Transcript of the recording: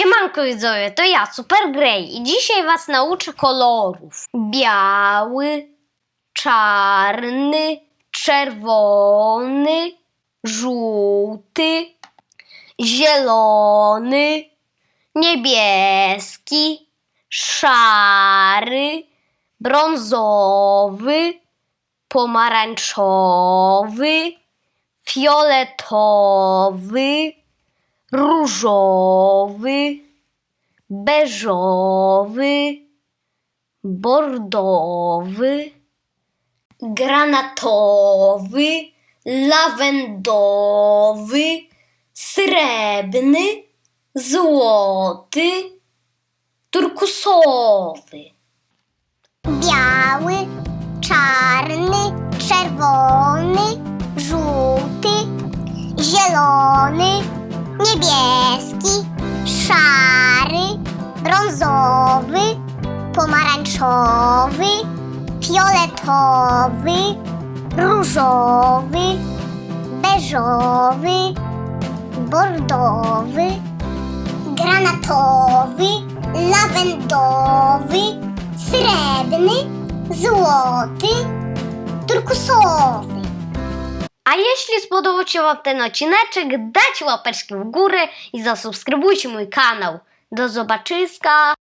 Siemanko widzowie, to ja, Super Grey i dzisiaj was nauczę kolorów. Biały, czarny, czerwony, żółty, zielony, niebieski, szary, brązowy, pomarańczowy, fioletowy, różowy, beżowy, bordowy, granatowy, lawendowy, srebrny, złoty, turkusowy. biały, czarny, czerwony, pomarańczowy, fioletowy, różowy, beżowy, bordowy, granatowy, lawendowy, srebrny, złoty, turkusowy. A jeśli spodobał się Wam ten odcineczek, dajcie łapeczki w górę i zasubskrybujcie mój kanał. Do zobaczyska!